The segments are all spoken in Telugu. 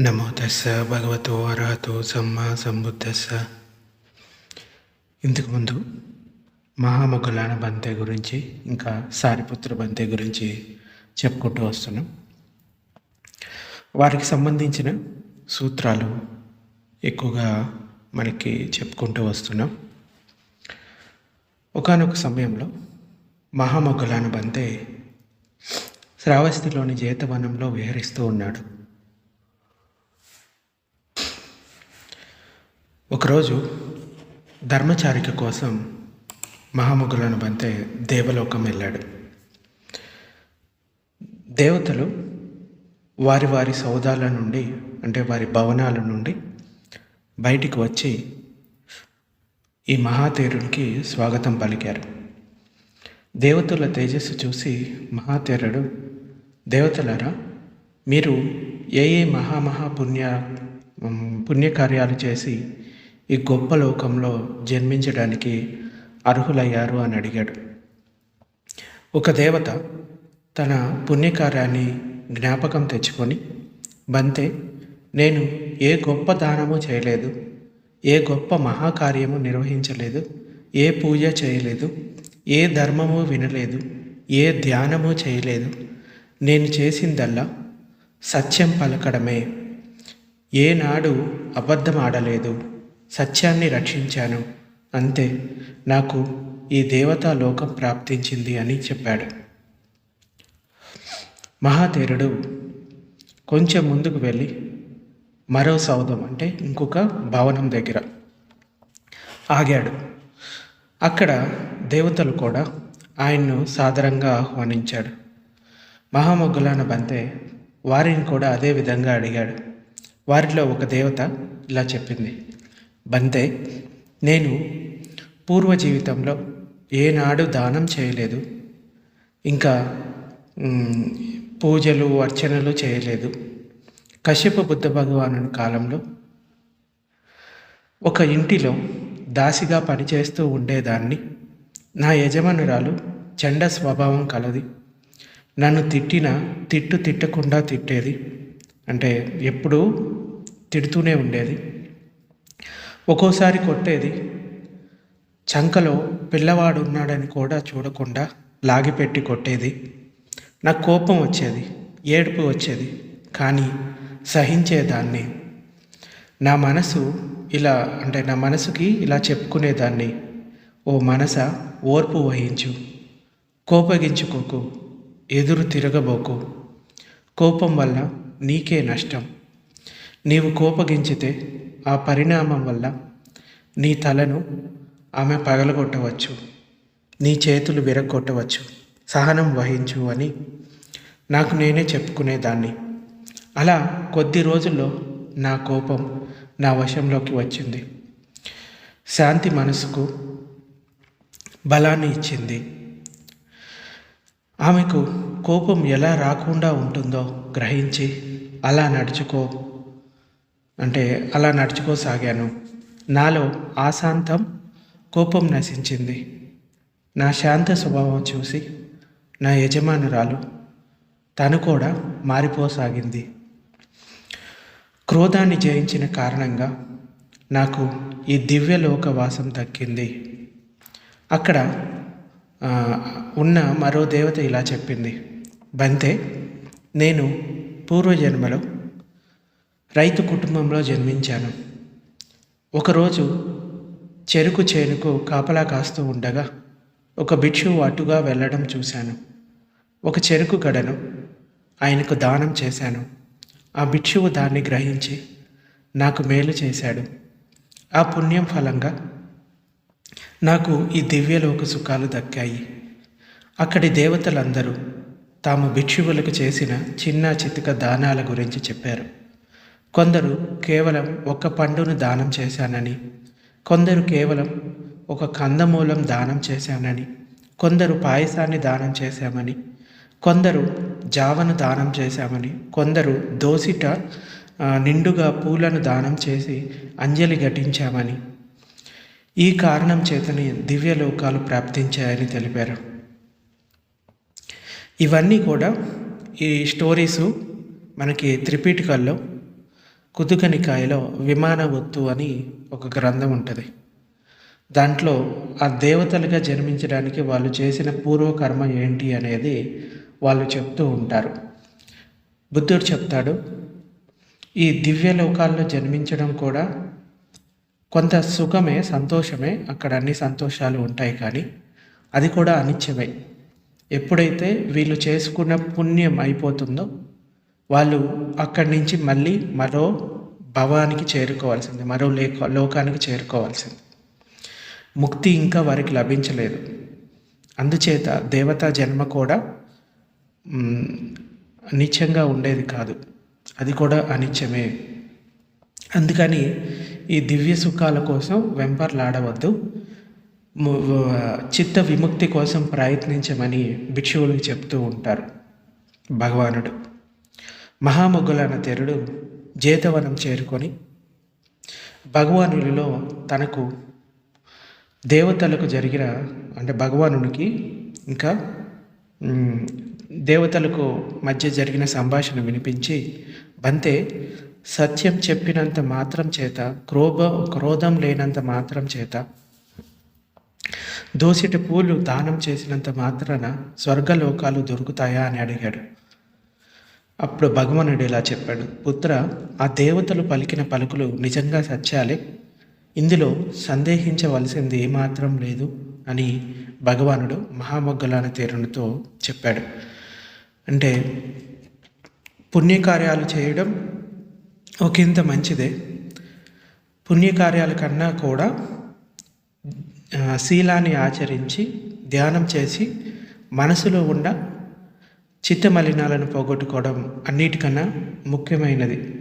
నమో తస్స భగవతో అర్హతో సమ్మా సంబుద్ధస్స. ఇంతకుముందు మహామగులాన బంతే గురించి ఇంకా సారిపుత్ర బంతే గురించి చెప్పుకుంటూ వస్తున్నాం. వారికి సంబంధించిన సూత్రాలు ఎక్కువగా మనకి చెప్పుకుంటూ వస్తున్నాం. ఒకానొక సమయంలో మహామగులాన బంతే శ్రావస్తిలోని జేతవనంలో విహరిస్తూ ఉన్నాడు. ఒకరోజు ధర్మచారిక కోసం మహాముగులను బంతే దేవలోకం వెళ్ళాడు. దేవతలు వారి వారి సౌదాల నుండి అంటే వారి భవనాల నుండి బయటికి వచ్చి ఈ మహాతేరునికి స్వాగతం పలికారు. దేవతల తేజస్సు చూసి మహాతేరుడు దేవతలారా మీరు ఏ ఏ మహామహా పుణ్య పుణ్యకార్యాలు చేసి ఈ గొప్ప లోకంలో జన్మించడానికి అర్హులయ్యారు అని అడిగాడు. ఒక దేవత తన పుణ్యకార్యాన్ని జ్ఞాపకం తెచ్చుకొని బంతే నేను ఏ గొప్ప దానము చేయలేదు ఏ గొప్ప మహాకార్యము నిర్వహించలేదు ఏ పూజ చేయలేదు ఏ ధర్మము వినలేదు ఏ ధ్యానము చేయలేదు. నేను చేసిందల్లా సత్యం పలకడమే. ఏనాడు అబద్ధం ఆడలేదు. సత్యాన్ని రక్షించాను. అంతే నాకు ఈ దేవతా లోకం ప్రాప్తించింది అని చెప్పాడు. మహాతేరుడు కొంచెం ముందుకు వెళ్ళి మరో సౌధం అంటే ఇంకొక భవనం దగ్గర ఆగాడు. అక్కడ దేవతలు కూడా ఆయన్ను సాదరంగా ఆహ్వానించాడు. మహామొగ్గులాన బంతే వారిని కూడా అదే విధంగా అడిగాడు. వారిలో ఒక దేవత ఇలా చెప్పింది బంతే నేను పూర్వ జీవితంలో ఏనాడు దానం చేయలేదు. ఇంకా పూజలు అర్చనలు చేయలేదు. కశ్యప బుద్ధ భగవాను కాలంలో ఒక ఇంటిలో దాసిగా పనిచేస్తూ ఉండేదాన్ని. నా యజమానురాలు చండ స్వభావం కలది. నన్ను తిట్టిన తిట్టు తిట్టకుండా తిట్టేది. అంటే ఎప్పుడూ తిడుతూనే ఉండేది. ఒక్కోసారి కొట్టేది. చంకలో పిల్లవాడు ఉన్నాడని కూడా చూడకుండా లాగిపెట్టి కొట్టేది. నాకు కోపం వచ్చేది ఏడుపు వచ్చేది కానీ సహించేదాన్ని. నా మనసు ఇలా అంటే నా మనసుకి ఇలా చెప్పుకునేదాన్ని. ఓ మనస ఓర్పు వహించు కోపగించుకోకు ఎదురు తిరగబోకు. కోపం వల్ల నీకే నష్టం. నీవు కోపగించితే ఆ పరిణామం వల్ల నీ తలను ఆమె పగలగొట్టవచ్చు. నీ చేతులు విరగొట్టవచ్చు సహనం వహించు అని నాకు నేనే చెప్పుకునేదాన్ని. అలా కొద్ది రోజుల్లో నా కోపం నా వశంలోకి వచ్చింది. శాంతి మనసుకు బలాన్ని ఇచ్చింది. ఆమెకు కోపం ఎలా రాకుండా ఉంటుందో గ్రహించి అలా నడుచుకో అంటే అలా నడుచుకోసాగాను. నాలో ఆశాంతం కోపం నశించింది. నా శాంత స్వభావం చూసి నా యజమానురాలు తను కూడా మారిపోసాగింది. క్రోధాన్ని జయించిన కారణంగా నాకు ఈ దివ్యలోక వాసం దక్కింది. అక్కడ ఉన్న మరో దేవత ఇలా చెప్పింది. బంతే నేను పూర్వజన్మలో రైతు కుటుంబంలో జన్మించాను. ఒకరోజు చెరుకు చేనుకు కాపలా కాస్తూ ఉండగా ఒక భిక్షువు అటుగా వెళ్ళడం చూశాను. ఒక చెరుకు గడను ఆయనకు దానం చేశాను. ఆ భిక్షువు దాన్ని గ్రహించి నాకు మేలు చేశాడు. ఆ పుణ్యం ఫలంగా నాకు ఈ దివ్యలోక సుఖాలు దక్కాయి. అక్కడి దేవతలందరూ తాము భిక్షువులకు చేసిన చిన్న చితిక దానాల గురించి చెప్పారు. కొందరు కేవలం ఒక పండును దానం చేశానని కొందరు కేవలం ఒక కందమూలం దానం చేశానని కొందరు పాయసాన్ని దానం చేశామని కొందరు జావను దానం చేశామని కొందరు దోసిట నిండుగా పూలను దానం చేసి అంజలి ఘటించామని. ఈ కారణం చేతనే దివ్యలోకాలు ప్రాప్తించాయని తెలిపారు. ఇవన్నీ కూడా ఈ స్టోరీసు మనకి త్రిపీఠికల్లో కుతుకనికాయలో విమాన ఒత్తు అని ఒక గ్రంథం ఉంటుంది. దాంట్లో ఆ దేవతలుగా జన్మించడానికి వాళ్ళు చేసిన పూర్వకర్మ ఏంటి అనేది వాళ్ళు చెప్తూ ఉంటారు. బుద్ధుడు చెప్తాడు ఈ దివ్య లోకాల్లో జన్మించడం కూడా కొంత సుఖమే సంతోషమే అక్కడ అన్ని సంతోషాలు ఉంటాయి కానీ అది కూడా అనిత్యమే. ఎప్పుడైతే వీళ్ళు చేసుకున్న పుణ్యం అయిపోతుందో వాళ్ళు అక్కడి నుంచి మళ్ళీ మరో భవానికి చేరుకోవాల్సింది మరో లేక లోకానికి చేరుకోవాల్సింది. ముక్తి ఇంకా వారికి లభించలేదు. అందుచేత దేవతా జన్మ కూడా నిత్యంగా ఉండేది కాదు. అది కూడా అనిత్యమే. అందుకని ఈ దివ్య సుఖాల కోసం వెంపర్లాడవద్దు. చిత్త విముక్తి కోసం ప్రయత్నించమని భిక్షువులకు చెప్తూ ఉంటారు భగవానుడు. మహామొగ్గులన్న తెరుడు జేతవనం చేరుకొని భగవానుడిలో తనకు దేవతలకు జరిగిన అంటే భగవానుడికి ఇంకా దేవతలకు మధ్య జరిగిన సంభాషణ వినిపించి బంతే సత్యం చెప్పినంత మాత్రం చేత క్రోభ క్రోధం లేనంత మాత్రం చేత దోసిటి పూలు దానం చేసినంత మాత్రాన స్వర్గలోకాలు దొరుకుతాయా? అని అడిగాడు. అప్పుడు భగవానుడు ఇలా చెప్పాడు పుత్ర ఆ దేవతలు పలికిన పలుకులు నిజంగా సత్యాలే? ఇందులో సందేహించవలసింది ఏమాత్రం లేదు అని భగవానుడు మహామొగ్గలాన తీరునితో చెప్పాడు. అంటే పుణ్యకార్యాలు చేయడం ఒకంత మంచిదే. పుణ్యకార్యాల కన్నా కూడా శీలాన్ని ఆచరించి ధ్యానం చేసి మనసులో ఉన్న చిత్తమలినాలను పోగొట్టుకోవడం అన్నిటికన్నా ముఖ్యమైనది.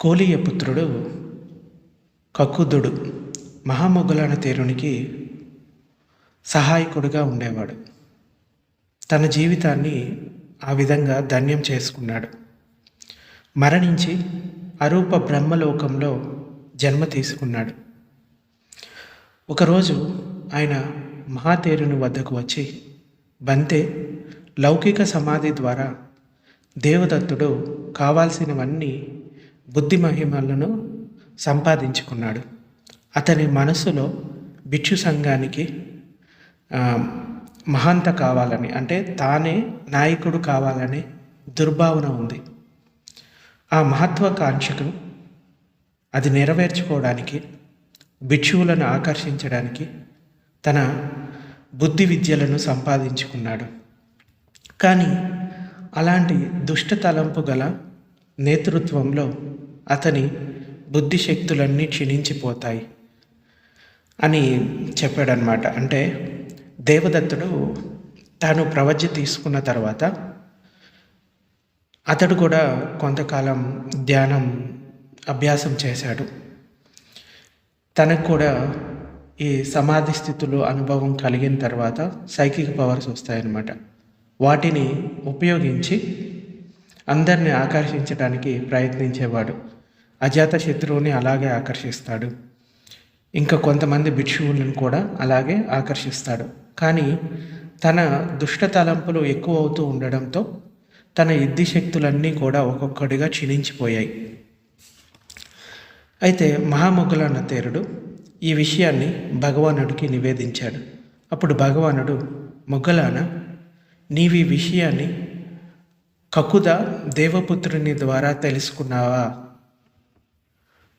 కోలియ పుత్రుడు కక్కుదుడు మహామొగ్గులైన తేరునికి సహాయకుడుగా ఉండేవాడు. తన జీవితాన్ని ఆ విధంగా ధన్యం చేసుకున్నాడు. మరణించి అరూప బ్రహ్మలోకంలో జన్మ తీసుకున్నాడు. ఒకరోజు ఆయన మహాతేరుని వద్దకు వచ్చి బంతే లౌకిక సమాధి ద్వారా దేవదత్తుడు కావాల్సినవన్నీ బుద్ధి మహిమలను సంపాదించుకున్నాడు. అతని మనసులో భిక్షు సంఘానికి మహాంత కావాలని అంటే తానే నాయకుడు కావాలని దుర్భావన ఉంది. ఆ మహత్వాకాంక్షకు అది నెరవేర్చుకోవడానికి భిక్షువులను ఆకర్షించడానికి తన బుద్ధి విద్యలను సంపాదించుకున్నాడు. కానీ అలాంటి దుష్ట తలంపు గల నేతృత్వంలో అతని బుద్ధిశక్తులన్నీ క్షీణించిపోతాయి అని చెప్పాడనమాట అంటే దేవదత్తుడు తాను ప్రవజ్య తీసుకున్న తర్వాత అతడు కూడా కొంతకాలం ధ్యానం అభ్యాసం చేశాడు. తనకు కూడా ఈ సమాధి స్థితిలో అనుభవం కలిగిన తర్వాత సైకిక్ పవర్స్ వస్తాయన్నమాట. వాటిని ఉపయోగించి అందరిని ఆకర్షించడానికి ప్రయత్నించేవాడు. అజాత శత్రువుని అలాగే ఆకర్షిస్తాడు. ఇంకా కొంతమంది భిక్షువులను కూడా అలాగే ఆకర్షిస్తాడు. కానీ తన దుష్ట తలంపులు ఎక్కువ అవుతూ ఉండడంతో తన ఇద్ది శక్తులన్నీ కూడా ఒక్కొక్కడిగా క్షీణించిపోయాయి. అయితే మహామొగ్గులన్న తేరుడు ఈ విషయాన్ని భగవానుడికి నివేదించాడు. అప్పుడు భగవానుడు మొగ్గలాన నీవి విషయాన్ని కకుద దేవపుత్రుని ద్వారా తెలుసుకున్నావా?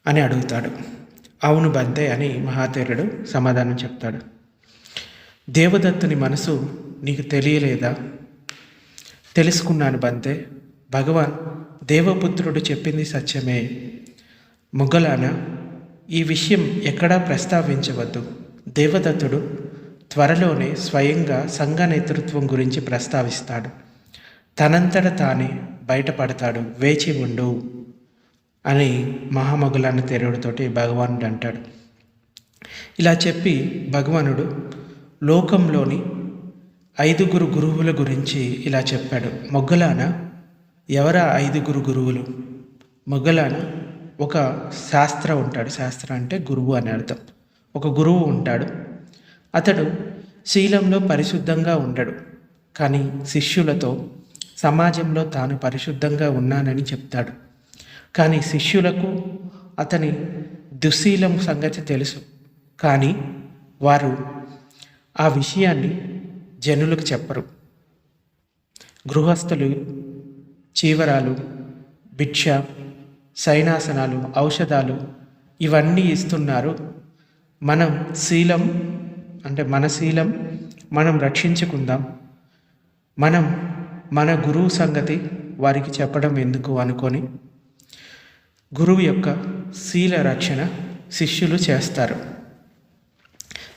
అని అడుగుతాడు. అవును బంతే అని మహాతేరుడు సమాధానం చెప్తాడు. దేవదత్తుని మనసు నీకు తెలియలేదా? తెలుసుకున్నాను బంతే. భగవాన్ దేవపుత్రుడు చెప్పింది సత్యమే. మొగ్గలాన ఈ విషయం ఎక్కడా ప్రస్తావించవద్దు. దేవదత్తుడు త్వరలోనే స్వయంగా సంఘ నేతృత్వం గురించి ప్రస్తావిస్తాడు. తనంతట తానే బయటపడతాడు. వేచి ఉండు అని మహామగులాన్ని తెరుడుతోటి భగవానుడు అంటాడు ఇలా చెప్పి భగవానుడు లోకంలోని ఐదుగురు గురువుల గురించి ఇలా చెప్పాడు. మొగ్గలాన? ఎవరా ఐదుగురు గురువులు? మొగ్గలాన? ఒక శాస్త్ర ఉంటాడు. శాస్త్ర అంటే గురువు అని అర్థం. ఒక గురువు ఉంటాడు. అతడు శీలంలో పరిశుద్ధంగా ఉండడు. కానీ శిష్యులతో సమాజంలో తాను పరిశుద్ధంగా ఉన్నానని చెప్తాడు. కానీ శిష్యులకు అతని దుశ్శీలం సంగతి తెలుసు. కానీ వారు ఆ విషయాన్ని జనులకు చెప్పరు. గృహస్థులు చీవరాలు భిక్ష సైనాసనాలు ఔషధాలు ఇవన్నీ ఇస్తున్నారు. మనం శీలం అంటే మన శీలం మనం రక్షించుకుందాం. మనం మన గురువు సంగతి వారికి చెప్పడం ఎందుకు అనుకొని గురువు యొక్క శీల రక్షణ శిష్యులు చేస్తారు.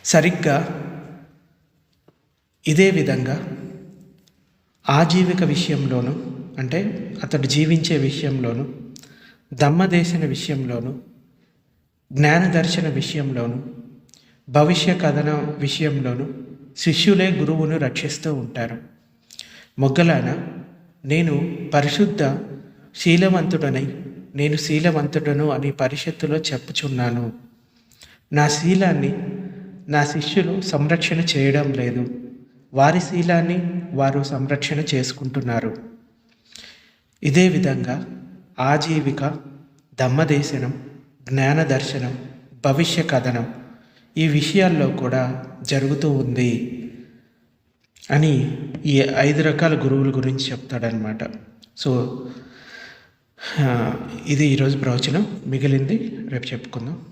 సరిగ్గా ఇదే విధంగా ఆజీవిక విషయంలోనూ అంటే అతడు జీవించే విషయంలోనూ దమ్మదేశన విషయంలోనూ జ్ఞానదర్శన విషయంలోనూ భవిష్య కథన విషయంలోనూ శిష్యులే గురువును రక్షిస్తూ ఉంటారు. మొగ్గలాన నేను పరిశుద్ధ శీలవంతుడనై నేను శీలవంతుడను అని పరిషత్తులో చెప్పుచున్నాను. నా శీలాన్ని నా శిష్యులు సంరక్షణ చేయడం లేదు. వారి శీలాన్ని వారు సంరక్షణ చేసుకుంటున్నారు. ఇదే విధంగా ఆజీవిక దమ్మదేశనం జ్ఞాన దర్శనం భవిష్య కథనం ఈ విషయాల్లో కూడా జరుగుతూ ఉంది అని ఈ ఐదు రకాల గురువుల గురించి చెప్తాడనమాట సో ఇది ఈరోజు ప్రవచనం. మిగిలింది రేపు చెప్పుకుందాం.